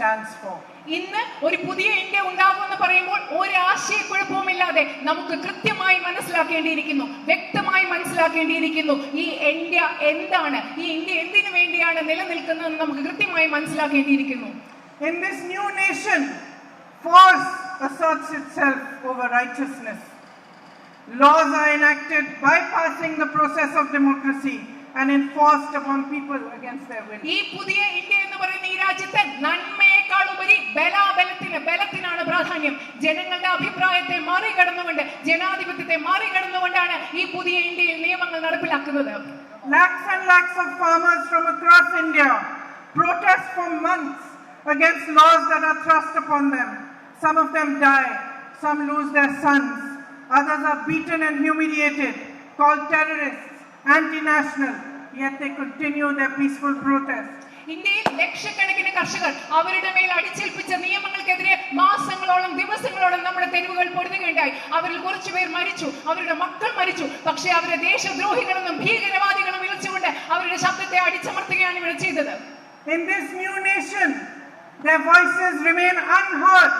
stands four ഇന്ന് ഒരു പുതിയ ഇന്ത്യ ഉണ്ടാകുമെന്ന് പറയുമ്പോൾ ഒരു ആശയക്കുഴപ്പവുമില്ലാതെ നമുക്ക് കൃത്യമായി മനസ്സിലാക്കേണ്ടിയിരിക്കുന്നു. വ്യക്തമായി മനസ്സിലാക്കേണ്ടിയിരിക്കുന്നു. ഈ ഇന്ത്യ എന്താണ്? ഈ ഇന്ത്യ എന്തിനു വേണ്ടിയാണ് നിലനിൽക്കുന്നതെന്ന് നമുക്ക് കൃത്യമായി മനസ്സിലാക്കേണ്ടിയിരിക്കുന്നു. In this new nation, force asserts itself over righteousness. Laws are enacted bypassing the process of democracy and enforced upon people against their will. ഈ പുതിയ ഇന്ത്യ എന്ന് പറയുന്ന ഈ രാജ്യത്തെ ഉപരി ബലാബലത്തിന് ബലത്തിനാണ് പ്രാധാന്യം ജനങ്ങളുടെ അഭിപ്രായത്തെ മറികടന്നുകൊണ്ട് ജനാധിപത്യത്തെ മറികടന്നുകൊണ്ടാണ് ഈ പുതിയ ഇന്ത്യയിൽ നിയമങ്ങൾ നടപ്പിലാക്കുന്നത് Lakhs and lakhs of farmers from across India protest for months against laws that are thrust upon them. Some of them die, some lose their sons, others are beaten and humiliated, called terrorists, anti national, yet they continue their peaceful protest. ഇന്ത്യയിൽ ലക്ഷക്കണക്കിന് കർഷകർ അവരുടെ മേൽ അടിച്ചേൽപ്പിച്ച നിയമങ്ങൾക്കെതിരെ മാസങ്ങളോളം ദിവസങ്ങളോളം നമ്മുടെ തെരുവുകൾ പൊടുതുകയുണ്ടായി അവരിൽ കുറച്ചുപേർ മരിച്ചു അവരുടെ മക്കൾ മരിച്ചു. പക്ഷേ അവരെ ദേശദ്രോഹികളെന്നും ഭീകരവാദികളും വിളിച്ചുകൊണ്ട് അവരുടെ ശബ്ദത്തെ അടിച്ചമർത്തുകയാണ് ഇവിടെ ചെയ്തത്. In this new nation, their voices remain unheard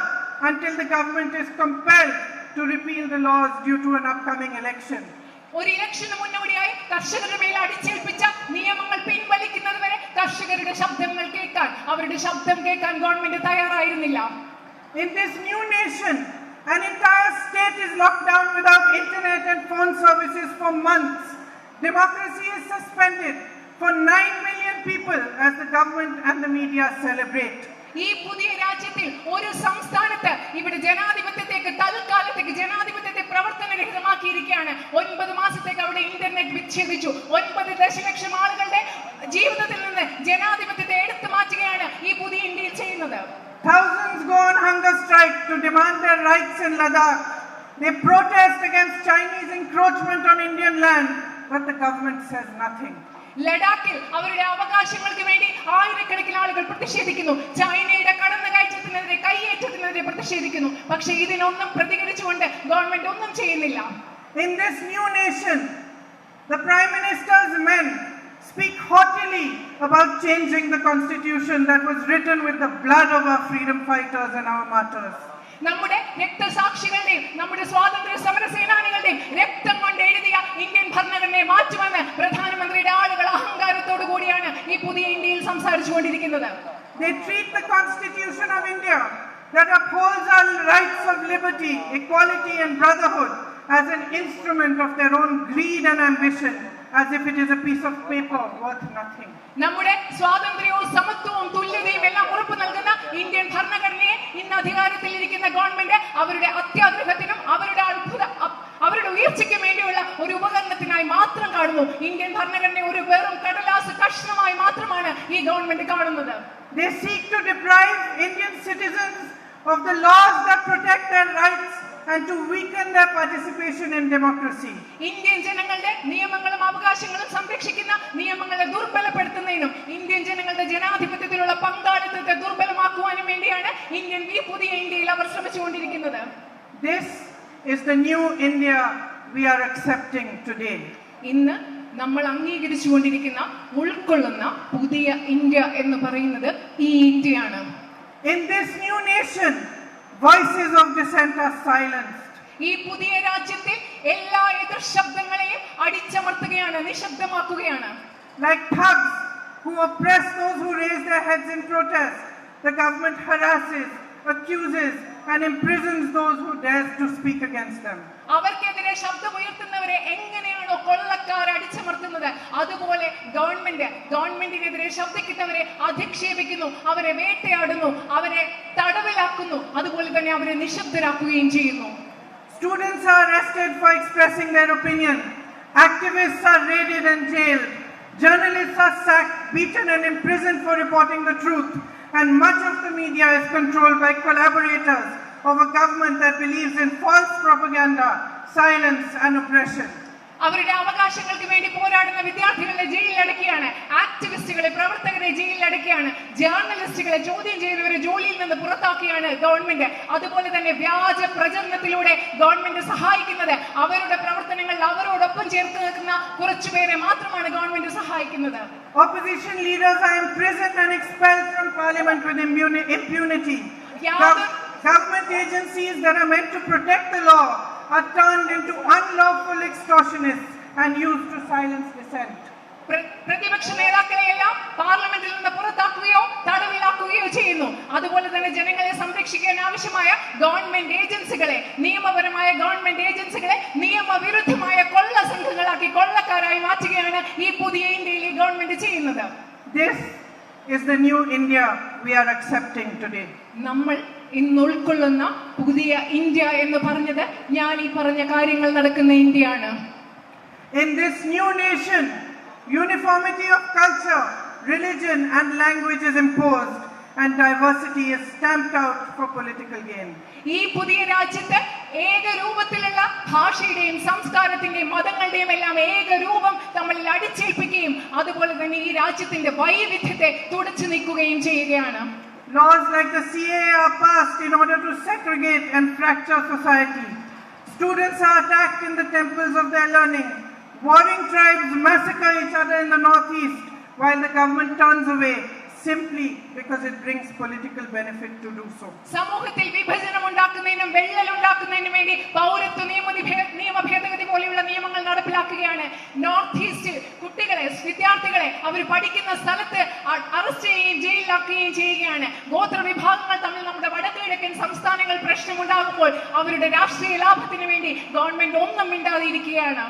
until the government is compelled to repeal the laws due to an upcoming election. ഒരു ഇലക്ഷന് മുന്നോടിയായി കർഷകരുടെ മേൽ അടിച്ചേൽപ്പിച്ച നിയമങ്ങൾ പിൻവലിക്കുന്നത് വരെ കർഷകരുടെ ശബ്ദങ്ങൾ കേൾക്കാൻ അവരുടെ ശബ്ദം കേൾക്കാൻ ഗവൺമെന്റ് തയ്യാറായിരുന്നില്ല In this new nation, an entire state is locked down without internet and phone services for months. Democracy is suspended for 9 million people as the government and the media celebrate. ഈ പുതിയ രാജ്യത്തിൽ ഒരു സംസ്ഥാനത്ത് ഇവിടെ ജനാധിപത്യത്തേക്ക് തൽക്കാലത്തേക്ക് ജനാധിപത്യത്തെ പ്രവർത്തനരഹിതമാക്കിയിരിക്കുകയാണ് ഒൻപത് മാസത്തേക്ക് അവിടെ ഇന്റർനെറ്റ് വിച്ഛേദിച്ചു ഒൻപത് ദശലക്ഷം ആളുകളുടെ ജീവിതത്തിൽ ജനാധിപത്യത്തെ എടുത്തു മാറ്റുകയാണ് ഈ പുതിയ ഇന്ത്യയിൽ ചെയ്യുന്നത് Thousands go on hunger strike to demand their rights in Ladakh. They protest against Chinese encroachment on Indian land, but the government says nothing. ലഡാക്കിൽ അവരുടെ അവകാശങ്ങൾക്ക് വേണ്ടി ആയിരക്കണക്കിന് ആളുകൾ പ്രതിഷേധിക്കുന്നു ചൈനയുടെ കടന്നുകയറ്റത്തിനെതിരെ കൈയേറ്റത്തിനെതിരെ പ്രതിഷേധിക്കുന്നു പക്ഷേ ഇതിനൊന്നും പ്രതികരിച്ചുകൊണ്ട് ഗവൺമെന്റ് ഒന്നും ചെയ്യുന്നില്ല In this new nation, the Prime Minister's men speak haughtily about changing the constitution that was written with the blood of our freedom fighters and our martyrs. നമ്മുടെ രക്തസാക്ഷികളുടെയും നമ്മുടെ സ്വാതന്ത്ര്യ സമര സേനാനികളുടെയും രക്തം കൊണ്ട് എഴുതിയ ഇന്ത്യൻ ഭരണഘടനയെ മാറ്റുമെന്ന് പ്രധാനമന്ത്രിയുടെ ആളുകൾ അഹങ്കാരത്തോടു കൂടിയാണ് ഈ പുതിയ ഇന്ത്യയിൽ സംസാരിച്ചുകൊണ്ടിരിക്കുന്നത് They treat the constitution of India that upholds our rights of liberty, equality, and brotherhood as an instrument of their own greed and ambition, as if it is a piece of paper worth nothing. നമ്മുടെ സ്വാതന്ത്ര്യവും സമത്വവും തുല്യതയും എല്ലാം ഉറപ്പു നൽകുന്ന Indian ഭരണഘടനയെ ഇന്ന് അധികാരത്തിൽ ഇരിക്കുന്ന ഗവൺമെന്റ് അവരുടെ അത്യാഗ്രഹത്തിനും അവരുടെ അത്ഭുത അവരുടെ ഉയർച്ചയ്ക്ക് വേണ്ടിയുള്ള ഒരു ഉപകരണത്തിനായി മാത്രം കാണുന്നു. ഇന്ത്യൻ ഭരണഘടന ഒരു വെറും കടലാസ് കഷ്ണമായി മാത്രമാണ് ഈ ഗവൺമെന്റ് കാണുന്നത്. They seek to deprive Indian citizens of the laws that protect their rights. And to weaken their participation in democracy. Indian ജനങ്ങളുടെ നിയമങ്ങളും അവകാശങ്ങളും സംരക്ഷിക്കുന്ന നിയമങ്ങളെ ദുർബലപ്പെടുത്തുന്നതിനും ഇന്ത്യൻ ജനങ്ങളുടെ ജനാധിപത്യത്തിലുള്ള പങ്കാളിത്തത്തെ ദുർബലമാക്കുവാനും വേണ്ടിയാണ് ഇന്ത്യൻ ഈ പുതിയ ഇന്ത്യയിൽ അവർ ശ്രമിച്ചുകൊണ്ടിരിക്കുന്നത് This is the new India we are accepting today. ഇന്ന് നമ്മൾ അംഗീകരിച്ചുകൊണ്ടിരിക്കുന്ന ഉൾക്കൊള്ളുന്ന പുതിയ ഇന്ത്യ എന്ന് പറയുന്നത് ഈ ഇന്ത്യയാണ് In this new nation, voices of dissent are silenced. ഈ പുതിയ രാജ്യത്തിൽ എല്ലാ എതിർ ശബ്ദങ്ങളെയും അടിച്ചമർത്തുകയാണ് നിശബ്ദമാക്കുകയാണ് Like thugs who oppress those who raise their heads in protest, the government harasses, accuses, and imprisons those who dares to speak against them. അവർക്കെതിരെ ശബ്ദമുയർത്തുന്നവരെ എങ്ങനെയാണോ കൊള്ളക്കാർ അടിച്ചമർത്തുന്നത് അതുപോലെ government ഗവൺമെന്റിനെതിരെ ശബ്ദിക്കുന്നവരെ അധിക്ഷേപിക്കുന്നു അവരെ വേട്ടയാടുന്നു അവരെ തടവിലാക്കുന്നു അതുപോലെ തന്നെ അവരെ നിശബ്ദരാക്കുകയും ചെയ്യുന്നു Students are arrested for expressing their opinion. Activists are raided and jailed. Journalists are sacked, beaten, and imprisoned for reporting the truth. And much of the media is controlled by collaborators of a government that believes in false propaganda, silence, and oppression. അവരുടെ അവകാശങ്ങൾക്ക് വേണ്ടി പോരാടുന്ന വിദ്യാർത്ഥികളെ ജയിലിലടക്കുകയാണ് ആക്ടിവിസ്റ്റുകളെ പ്രവർത്തകരെ ജയിലിലടക്കുകയാണ് ജേർണലിസ്റ്റുകളെ ചോദ്യം ചെയ്തവരെ ജോലിയിൽ നിന്ന് പുറത്താക്കുകയാണ് ഗവൺമെന്റ്. അതുപോലെ തന്നെ വ്യാജ പ്രചരണത്തിലൂടെ ഗവൺമെന്റ് സഹായിക്കുന്നത് അവരുടെ പ്രവർത്തനങ്ങളിൽ അവരോടൊപ്പം ചേർത്ത് നിൽക്കുന്ന കുറച്ചുപേരെ മാത്രമാണ് ഗവൺമെന്റ് സഹായിക്കുന്നത്. Opposition leaders are imprisoned and expelled from parliament with impunity. Government agencies that are meant to protect the law. Are turned into unlawful extortionists and used to silence dissent. പ്രതിപക്ഷ പ്രതിപക്ഷ നേതാക്കളെയെല്ലാം പാർലമെന്റിൽ നിന്ന് പുറത്താക്കുകയോ തടവിലാക്കുകയോ ചെയ്യുന്നു അതുപോലെ തന്നെ ജനങ്ങളെ സംരക്ഷിക്കാൻ ആവശ്യമായ ഗവൺമെന്റ് ഏജൻസികളെ നിയമപരമായ ഗവൺമെന്റ് ഏജൻസികളെ നിയമവിരുദ്ധമായ കൊള്ള സംഘങ്ങളാക്കി കൊള്ളക്കാരായി മാറ്റുകയാണ് ഈ പുതിയ ഇന്ത്യയിൽ ഈ ഗവൺമെന്റ് ചെയ്യുന്നത് This is the new India we are accepting today. നമ്മൾ ഇന്ന് ഉൾക്കൊള്ളുന്ന പുതിയ ഇന്ത്യ എന്ന് പറഞ്ഞത് ഞാൻ ഈ പറഞ്ഞ കാര്യങ്ങൾ നടക്കുന്ന ഇന്ത്യയാണ് in this new nation uniformity of culture, religion, and language is imposed, and diversity is stamped out for political gain. ഈ പുതിയ രാജ്യത്ത് ഏക രൂപത്തിലുള്ള ഭാഷയുടെയും സംസ്കാരത്തിന്റെയും മതങ്ങളുടെയും എല്ലാം ഏക രൂപം നമ്മളിൽ അടിച്ചേൽപ്പിക്കുകയും അതുപോലെ തന്നെ ഈ രാജ്യത്തിന്റെ വൈവിധ്യത്തെ തുടച്ചു നീക്കുകയും ചെയ്യുകയാണ് Laws like the CAA are passed in order to segregate and fracture society. Students are attacked in the temples of their learning. Warring tribes massacre each other in the northeast, while the government turns away simply because it brings political benefit to do so. സമൂഹത്തിൽ വിഭജനം ഉണ്ടാക്കുന്നതിനും വെള്ളൽ ഉണ്ടാക്കുന്നതിനും വേണ്ടി പൗരത്വ നിയമ നിയമ ഭേദഗതി പോലെയുള്ള നിയമങ്ങൾ നടപ്പിലാക്കുകയാണ് north east കുട്ടികളെ വിദ്യാർത്ഥികളെ അവർ പഠിക്കുന്ന സ്ഥലത്ത് അ- അറസ്റ്റ് ചെയ്യുകയും ജയിലിലാക്കുകയും ചെയ്യുകയാണ്. ഗോത്ര വിഭാഗങ്ങൾ തമ്മിൽ നമ്മുടെ വടക്കിഴക്കൻ സംസ്ഥാനങ്ങൾ പ്രശ്നമുണ്ടാകുമ്പോൾ അവരുടെ രാഷ്ട്രീയ ലാഭത്തിന് വേണ്ടി ഗവൺമെന്റ് ഒന്നും മിണ്ടാതെ ഇരിക്കുകയാണ്